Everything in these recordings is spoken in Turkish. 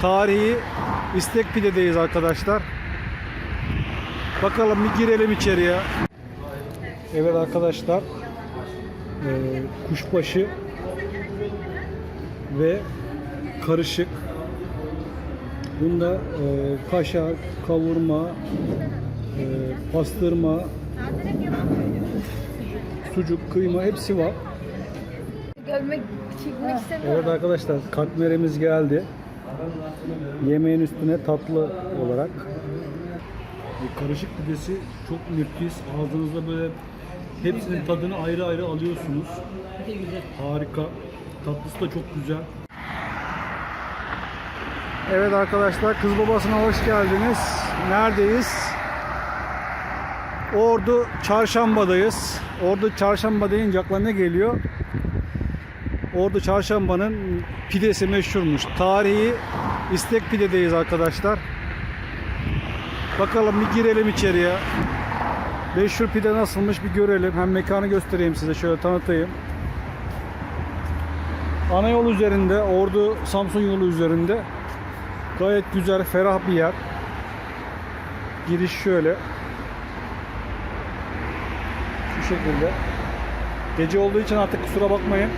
Tarihi İstek Pide'deyiz arkadaşlar. Bakalım bir girelim içeriye. Evet arkadaşlar. eee, kuşbaşı ve karışık. Bunda eee kaşar, kavurma, eee, pastırma, sucuk, kıyma hepsi var. Görmek, çekmek istemiyorum. Evet arkadaşlar katmerimiz geldi. Yemeğin üstüne tatlı olarak. Bu karışık pidesi çok nefis. Ağzınızda böyle hepsinin tadını ayrı ayrı alıyorsunuz. Harika. Tatlısı da çok güzel. Evet arkadaşlar kız babasına hoş geldiniz. Neredeyiz? Ordu Çarşamba'dayız. Ordu Çarşamba deyince akla ne geliyor? Ordu Çarşamba'nın pidesi meşhurmuş. Tarihi İstek Pide'deyiz arkadaşlar. Bakalım bir girelim içeriye. Meşhur pide nasılmış bir görelim. Hem mekanı göstereyim size şöyle tanıtayım. Ana yol üzerinde, Ordu Samsun yolu üzerinde. Gayet güzel, ferah bir yer. Giriş şöyle. Şu şekilde. Gece olduğu için artık kusura bakmayın.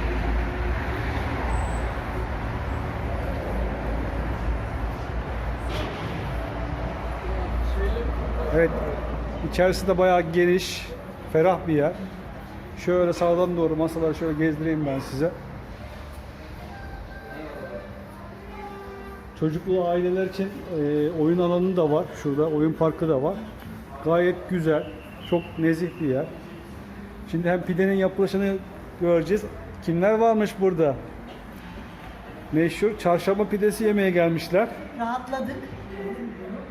Evet. içerisi de bayağı geniş, ferah bir yer. Şöyle sağdan doğru masaları şöyle gezdireyim ben size. Çocuklu aileler için e, oyun alanı da var. Şurada oyun parkı da var. Gayet güzel. Çok nezih bir yer. Şimdi hem pidenin yapılışını göreceğiz. Kimler varmış burada? Meşhur çarşamba pidesi yemeye gelmişler. rahatladık.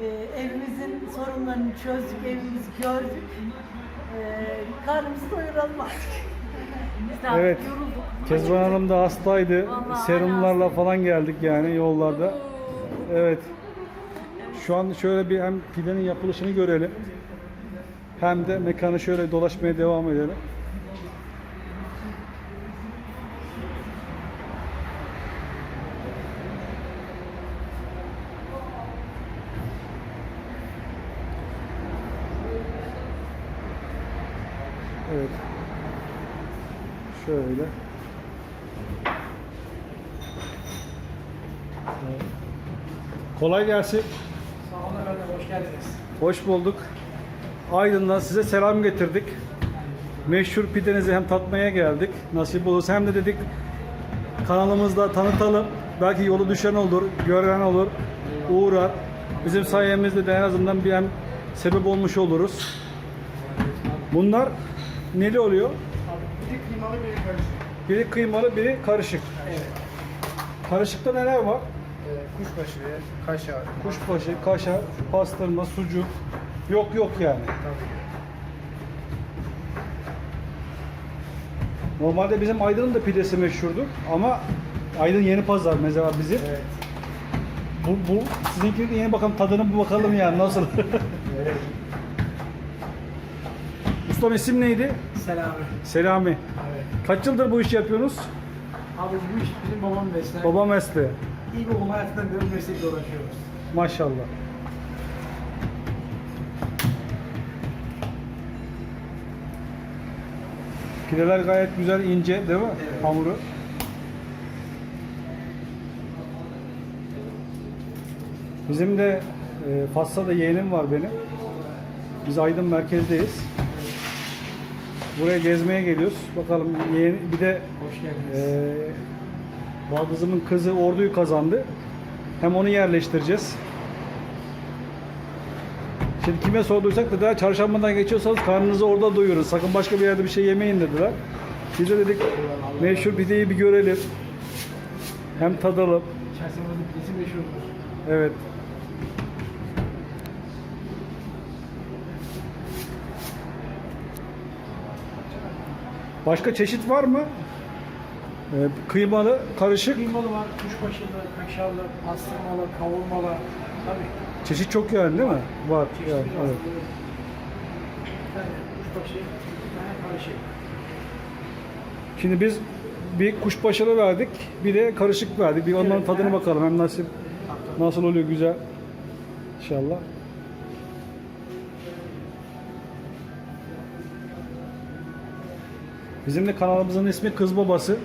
Ee, evimizin sorunlarını çözdük, evimizi gördük. Ee, karnımızı doyuralım artık. Biz de artık Evet. yorulduk. Kezban Hanım da hastaydı. Vallahi Serumlarla falan geldik yani yollarda. Evet. Şu an şöyle bir hem pidenin yapılışını görelim. Hem de mekanı şöyle dolaşmaya devam edelim. Evet. Şöyle. Kolay gelsin. Sağ olun efendim, hoş geldiniz. Hoş bulduk. Aydın'dan size selam getirdik. Meşhur pidenizi hem tatmaya geldik. Nasip olursa hem de dedik kanalımızda tanıtalım. Belki yolu düşen olur, gören olur, uğrar. Bizim sayemizde de en azından bir hem sebep olmuş oluruz. Bunlar neli oluyor? Kıymalı bir karışık. Biri kıymalı, biri karışık. Evet. Karışıkta neler var? Ee, kuşbaşı, kaşar. Kuşbaşı, kaşar, pastırma, sucuk. Yok yok yani. Tabii. Normalde bizim Aydın'ın da pidesi meşhurdur ama Aydın yeni pazar mesela bizim. Evet. Bu, bu sizinkinin yeni bakalım tadına bir bakalım yani nasıl. evet. Ustam isim neydi? Selami. Selami. Evet. Kaç yıldır bu işi yapıyorsunuz? Abi bu iş bizim babam mesleği. Baba mesleği. İyi babam hayatından beri meslekle uğraşıyoruz. Maşallah. Pideler gayet güzel, ince değil mi? Evet. Hamuru. Bizim de e, Fassa'da yeğenim var benim. Biz Aydın merkezdeyiz. Buraya gezmeye geliyoruz. Bakalım yeğen, bir de Hoş geldiniz. baldızımın kızı orduyu kazandı. Hem onu yerleştireceğiz. Şimdi kime sorduysak da daha çarşambadan geçiyorsanız karnınızı orada doyurun. Sakın başka bir yerde bir şey yemeyin dediler. Biz de dedik meşhur pideyi bir görelim. Hem tadalım. Çarşamba'nın pidesi meşhurdur. Evet. Başka çeşit var mı? Ee, kıymalı, karışık. Kıymalı var, kuşbaşılı, kaşarlı, pastırmalı, kavurmalı. Tabii. Çeşit çok yani değil mi? Var. Çeşitli Yani, evet. Tane kuşbaşı, karışık. Şimdi biz bir kuşbaşılı verdik, bir de karışık verdik. Bir onların tadına bakalım hem nasip Nasıl oluyor güzel. İnşallah. Bizim de kanalımızın ismi Kız Babası.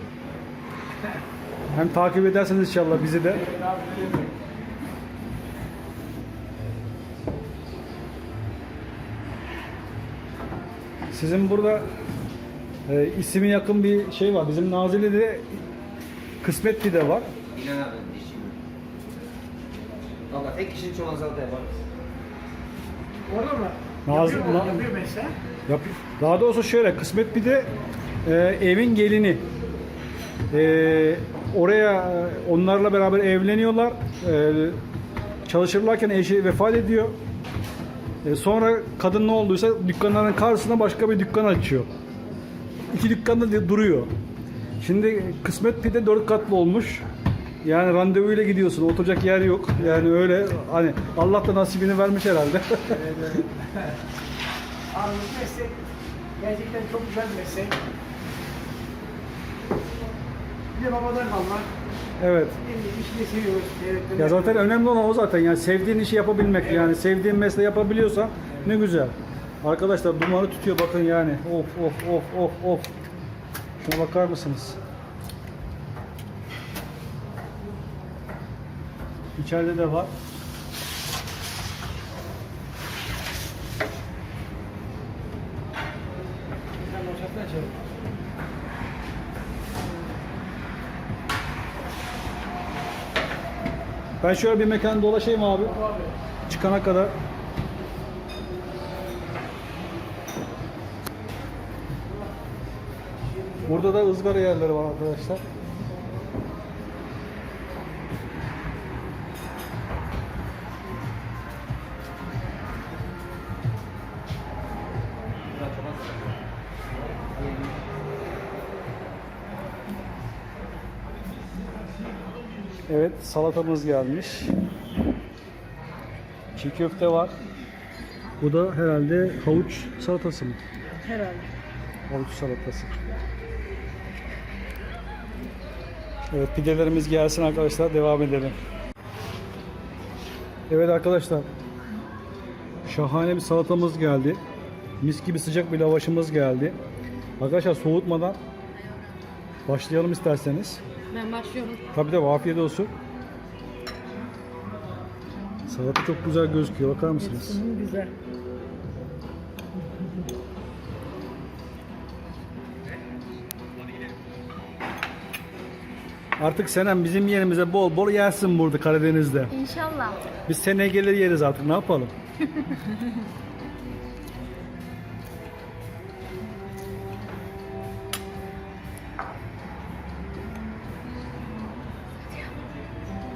Hem takip ederseniz inşallah bizi de. Sizin burada e, ismi yakın bir şey var. Bizim Nazilli'de kısmet pide var. İnan abi dişçi. Valla tek kişinin çoğunluğu salata yaparız. Orada mı? Nazım- Yapıyor? Na- Yapıyor mesela. Yap- Daha doğrusu şöyle kısmet bir de e, evin gelini. E, oraya e, onlarla beraber evleniyorlar. E, çalışırlarken eşi vefat ediyor. E, sonra kadın ne olduysa dükkanların karşısına başka bir dükkan açıyor. İki dükkan da duruyor. Şimdi kısmet pide dört katlı olmuş. Yani randevuyla gidiyorsun. Oturacak yer yok. Yani öyle hani Allah da nasibini vermiş herhalde. Abi bu meslek gerçekten çok güzel bir meslek. Bir de babadan kalma. evet. En işi de seviyoruz. Ya zaten önemli olan o zaten yani sevdiğin işi yapabilmek yani sevdiğin mesleği yapabiliyorsan ne güzel. Arkadaşlar dumanı tutuyor bakın yani of of of of of. Şuna bakar mısınız? İçeride de var. Ben şöyle bir mekan dolaşayım abi. Çıkana kadar. Burada da ızgara yerleri var arkadaşlar. Evet salatamız gelmiş. Çiğ köfte var. Bu da herhalde havuç salatası mı? Herhalde. Havuç salatası. Evet pidelerimiz gelsin arkadaşlar devam edelim. Evet arkadaşlar. Şahane bir salatamız geldi. Mis gibi sıcak bir lavaşımız geldi. Arkadaşlar soğutmadan başlayalım isterseniz. Ben başlıyorum. Tabii de afiyet olsun. Salata çok güzel gözüküyor. Bakar mısınız? Güzel. Artık Senem bizim yerimize bol bol yersin burada Karadeniz'de. İnşallah. Biz seneye gelir yeriz artık ne yapalım?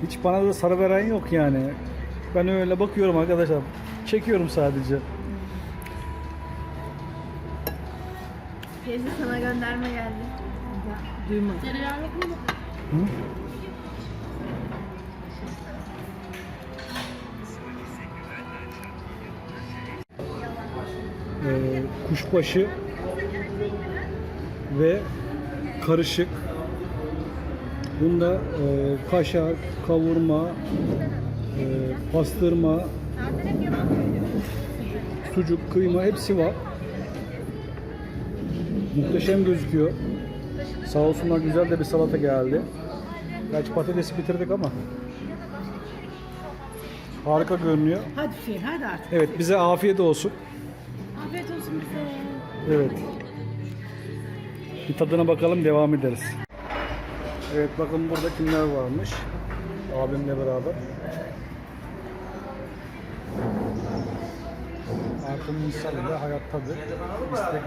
Hiç bana da sarı veren yok yani. Ben öyle bakıyorum arkadaşlar. Çekiyorum sadece. Teyze sana gönderme geldi. Duymadım. Tereyağlık mı? Ee, kuşbaşı ve karışık. Bunda e, kaşar, kavurma, e, pastırma, sucuk, kıyma hepsi var. Muhteşem gözüküyor. Sağ olsunlar güzel de bir salata geldi. Gerçi patatesi bitirdik ama. Harika görünüyor. Hadi Hüseyin hadi artık. Evet bize afiyet olsun. Afiyet olsun bize. Evet. Bir tadına bakalım devam ederiz. Evet bakın burada kimler varmış. Abimle beraber. Arkın Nisan ile hayattadır. İstek.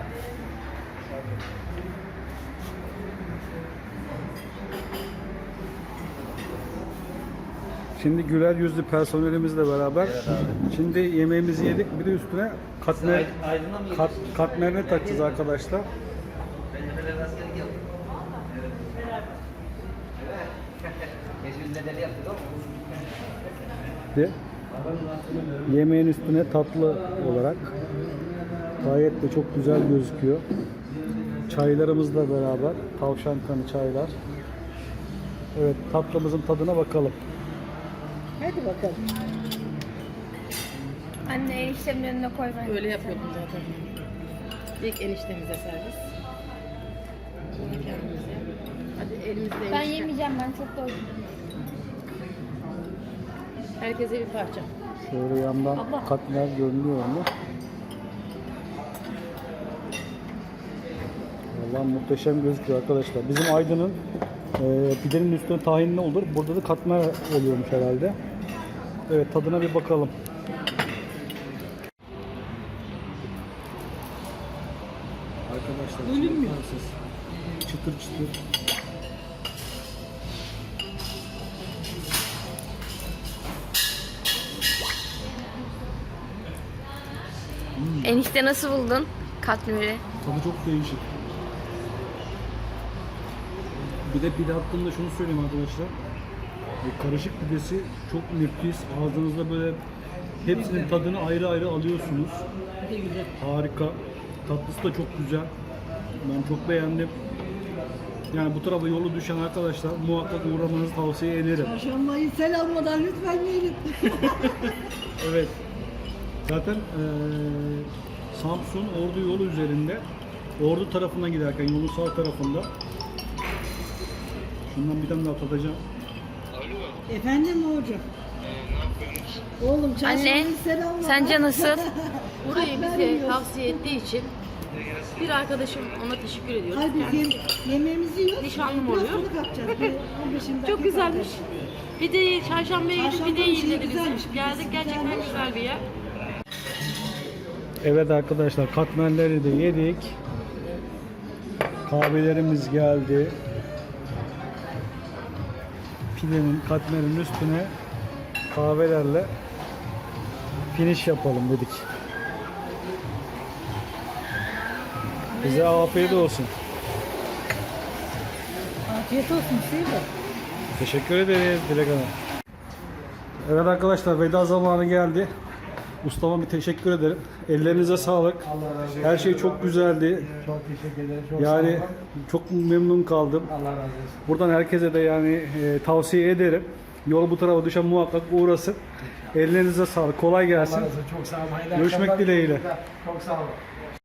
Şimdi güler yüzlü personelimizle beraber şimdi yemeğimizi yedik bir de üstüne katmer kat, katmerini takacağız arkadaşlar. Ben de böyle askerlik de yemeğin üstüne tatlı olarak gayet de çok güzel gözüküyor. Çaylarımızla beraber tavşan kanı çaylar. Evet tatlımızın tadına bakalım. Hadi bakalım. Anne eniştemin önüne koy ben. Öyle yapıyordum zaten. İlk eniştemize servis. Sonra kendimize. Hadi elimizde Ben enişte. yemeyeceğim ben çok doydum. Herkese bir parça. Şöyle yandan Abla. katmer görünüyor mu? Vallahi muhteşem gözüküyor arkadaşlar. Bizim Aydın'ın e, pidenin üstüne tahin ne olur? Burada da katmer oluyormuş herhalde. Evet tadına bir bakalım. Arkadaşlar Bölünmüyor. çıtır çıtır. Enişte nasıl buldun katmeri? Tadı çok değişik. Bir de pide hakkında şunu söyleyeyim arkadaşlar. Bu karışık pidesi çok nefis. Ağzınızda böyle hepsinin tadını ayrı ayrı alıyorsunuz. Harika. Tatlısı da çok güzel. Ben çok beğendim. Yani bu tarafa yolu düşen arkadaşlar muhakkak uğramanızı tavsiye ederim. Çarşambayı sel almadan lütfen yiyelim. Evet. Zaten eee, Samsun Ordu yolu üzerinde Ordu tarafına giderken yolun sağ tarafında Şundan bir tane daha tadacağım. Efendim hocam. Oğlum Anne sel almadan. sence nasıl? Burayı bize tavsiye ettiği için bir arkadaşım ona teşekkür ediyoruz. Hadi Yani yem, yemeğimizi yiyoruz. Nişanlım oluyor. fındık atacağız. Bir 15 dakika çok güzelmiş. Bir de çarşambaya gidip Çarşamba bir de güzelmiş, bizim. bir Geldik gerçekten güzelmiş. güzel bir yer. Evet arkadaşlar katmerleri de yedik. Kahvelerimiz geldi. Pidenin katmerin üstüne kahvelerle finish yapalım dedik. Bize afiyet olsun. Afiyet olsun Hüseyin Bey. Teşekkür ederiz Dilek Hanım. Evet arkadaşlar veda zamanı geldi. Ustama bir teşekkür ederim. Ellerinize sağlık. Her şey çok güzeldi. Çok teşekkür ederim. Çok Yani sağ olun. çok memnun kaldım. Allah razı olsun. Buradan herkese de yani e, tavsiye ederim. Yol bu tarafa düşen muhakkak uğrasın. Ellerinize sağlık. Kolay gelsin. Allah razı olsun. Çok sağ olun. Hayırlı Görüşmek akşamlar. dileğiyle. Çok sağ olun.